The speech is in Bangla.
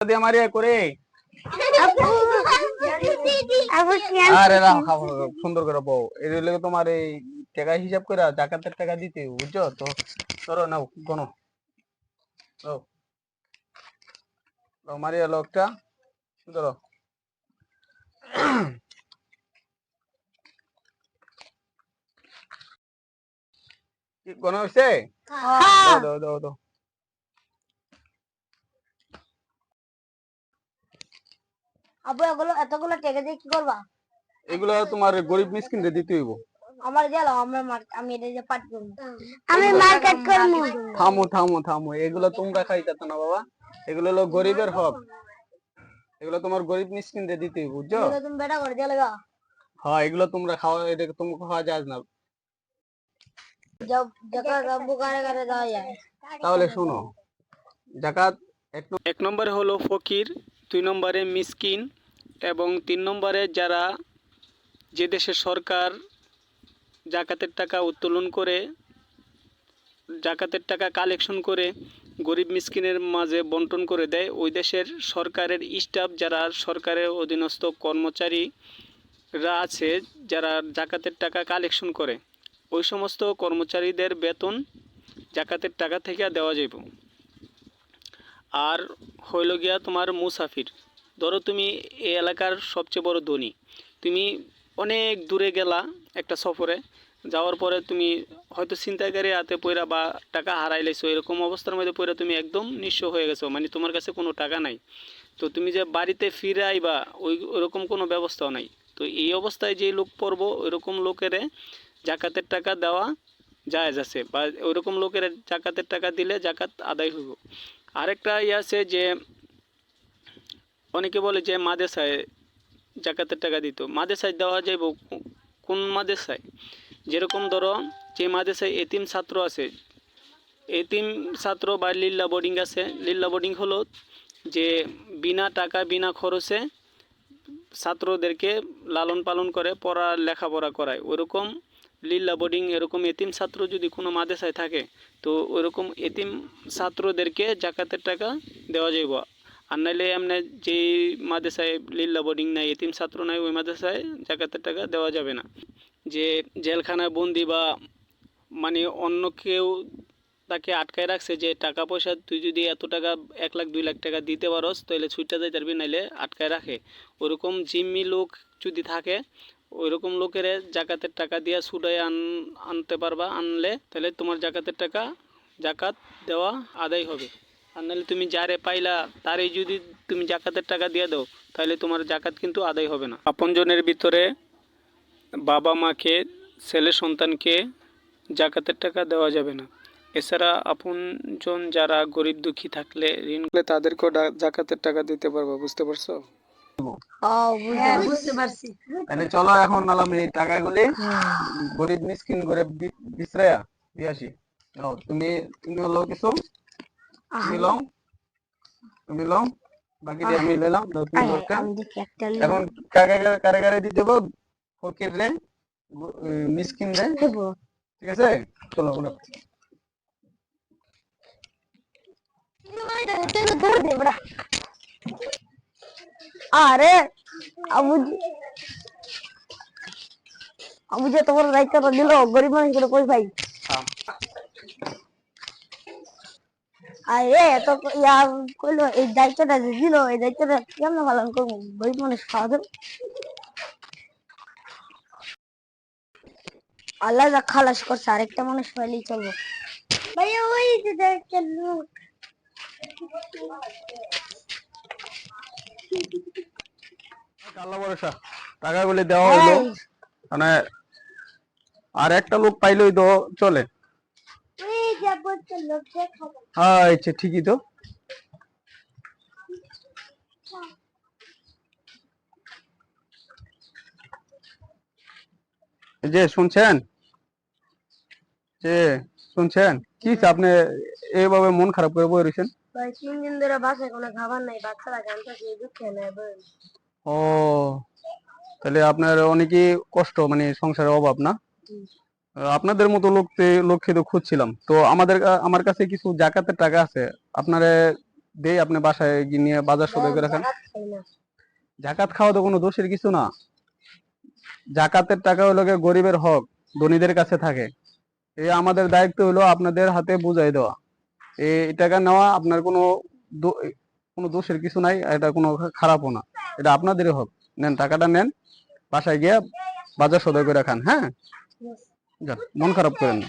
দিয়ে মারিয়া করে। আপু আপু কি আন- আরে রাম খাব সুন্দর করে বউ। এর লেগে তোমার এই টাকা হিসাব করে জাকাতের টাকা দিতে বুঝছ? তো ধরো নাও মারিয়া লোকটা ধরো। হয়েছে দাও দাও দাও আপু এগুলো এতগুলো টেকে দিয়ে কি করবা? এগুলো তোমার গরিব মিসকিনদের দিতে হইব। আমার দিয়াল আমরা মার- আমি এটা যে পাট করব। আমি মার্কেট করব। থামো থামো থামো এগুলো তোমরা খাইতে না বাবা। এগুলো হলো গরিবের হক। এগুলো তোমার গরিব মিসকিনদের দিতে হইব, বুঝছ? এগুলো তুমি বেটা করে দিয়াল গা হ্যাঁ এগুলো তোমরা খাওয়া এটা তোমরা খাওয়া যায় না। তাহলে শোনো জাকাত এক নং- এক নম্বরে হলো ফকির। দুই নম্বরে মিসকিন এবং তিন নম্বরে যারা যে দেশের সরকার জাকাতের টাকা উত্তোলন করে, জাকাতের টাকা কালেকশন করে গরিব মিসকিনের মাঝে বন্টন করে দেয়, ওই দেশের সরকারের স্টাফ যারা সরকারের অধীনস্থ কর্মচারীরা আছে, যারা জাকাতের টাকা কালেকশন করে, ওই সমস্ত কর্মচারীদের বেতন জাকাতের টাকা থেকে দেওয়া যাইব। আর হইল গিয়া তোমার মুসাফির। ধরো তুমি এই এলাকার সবচেয়ে বড় ধনী। তুমি অনেক দূরে গেলা একটা সফরে। যাওয়ার পরে তুমি হয়তো ছিনতাইকারী হাতে পয়রা বা টাকা হারাই লাইছো, এরকম অবস্থার মধ্যে পয়রা তুমি একদম নিঃস্ব হয়ে গেছো। মানে তোমার কাছে কোনো টাকা নাই। তো তুমি যে বাড়িতে ফিরে আইবা ওই, ওরকম কোনো ব্যবস্থাও নাই। তো এই অবস্থায় যে লোক পড়ব ওইরকম লোকেরে জাকাতের টাকা দেওয়া জায়েজ আছে। বা ওইরকম লোকের জাকাতের টাকা দিলে জাকাত আদায় হইব। আরেকটা ইয়ে আছে যে, অনেকে বলে যে মাদেশায় জাকাতের টাকা দিত। মাদেশায় দেওয়া যাইব কোন মাদেশায় যেরকম ধরো, যে মাদেশায় এতিম ছাত্র আছে, এতিম ছাত্র বা লিল্লা বোর্ডিং আছে। লিল্লা বোর্ডিং হলো যে বিনা টাকা, বিনা খরচে ছাত্রদেরকে লালন পালন করে, পড়া, লেখাপড়া করায়। ওরকম লিল্লা বোর্ডিং এরকম এতিম ছাত্র যদি কোনো মাদেশায় থাকে, তো ওরকম এতিম ছাত্রদেরকে জাকাতের টাকা দেওয়া যাইব। আর নাইলে এমনি যেই মাদ্রাসায় লিল্লা বোর্ডিং নাই, এতিম ছাত্র নাই, ওই মাদ্রাসায় জাকাতের টাকা দেওয়া যাবে না। যে জেলখানায় বন্দি বা মানে অন্য কেউ তাকে আটকায় রাখছে যে টাকা পয়সা তুই যদি এত টাকা, এক লাখ, দুই লাখ টাকা দিতে পারস তাহলে ছুটটা যাই পারবি নাইলে আটকায় রাখে। ওরকম জিম্মি লোক যদি থাকে ওইরকম লোকের জাকাতের টাকা দিয়ে ছুটাই আন, আনতে পারবা, আনলে তাহলে তোমার জাকাতের টাকা জাকাত দেওয়া আদায় হবে। আর নাহলে তুমি যারে পাইলা, তারই যদি তুমি জাকাতের টাকা দিয়ে দাও, তাহলে তোমার জাকাত কিন্তু আদায় হবে না। আপনজনের ভিতরে বাবা মাকে, ছেলে সন্তানকে জাকাতের টাকা দেওয়া যাবে না। এছাড়া আপনজন যারা গরিব দুঃখী থাকলে, ঋণ তাদেরকেও জাকাতের টাকা দিতে পারব, বুঝতে পারছি? তাহলে চলো এখন নালাম এই টাকাগুলি গরিব মিসকিন গরিব বিশ্রায়া দিয়ে আসি। তুমি তুমি হলো কিছু? তুমি লও। তুমি লও। বাকি দিয়ে আমি নিলাম এখন কাকে কারে কারে দিতে হবে ফকির রে মিসকিন রে। ঠিক আছে? চলো বলো। আরে আবু আবু যে তোমার দায়িত্বটা দিল গরিব মানুষ করে কই ভাই হ্যাঁ। আরে ক- ইয়া কইলো এই দায়িত্বটা যে দিল এই দায়িত্বটা কেমন পালন করব? গরিব মানুষ খাওয়া দেবো। আল্লাহ যা খালাস করছে আরেকটা মানুষ পাইলেই চলবো। ভাইয়া ওই যে দেখছেন লোক আল্লাহ ভরসা। টাকাগুলি দেওয়া হইল। মানে আর একটা লোক পাইলেই তো চলে। আচ্ছা ঠিকই তো। যে শুনছেন? যে শুনছেন? কি আপনি এইভাবে মন খারাপ করে বই রয়েছেন ভাই তিন দিন ধরে বাসায় কোনো খাবার নাই বাচ্চারা জানতেছে দুঃখে নেই ও তাহলে আপনার অনেকই কষ্ট মানে সংসারের অভাব না? আপনাদের মতো লোক লোককে তো খুঁজছিলাম। তো আমাদের আমার কাছে কিছু জাকাতের টাকা আছে আপনারে দেই আপনি বাসায় গিয়ে নিয়ে বাজার সদাই করে রাখেন। জাকাত খাওয়া তো কোনো দোষের কিছু না। জাকাতের টাকা হলো গরিবের হক ধনীদের কাছে থাকে। এই আমাদের দায়িত্ব হলো আপনাদের হাতে বুঝাই দেওয়া। এই টাকা নেওয়া আপনার কোনো কোনো দোষের কিছু নাই, এটা কোনো খারাপও না। এটা আপনাদেরই হোক। নেন, টাকাটা নেন, বাসায় গিয়ে বাজার সদয় করে খান হ্যাঁ? মন খারাপ করেন না।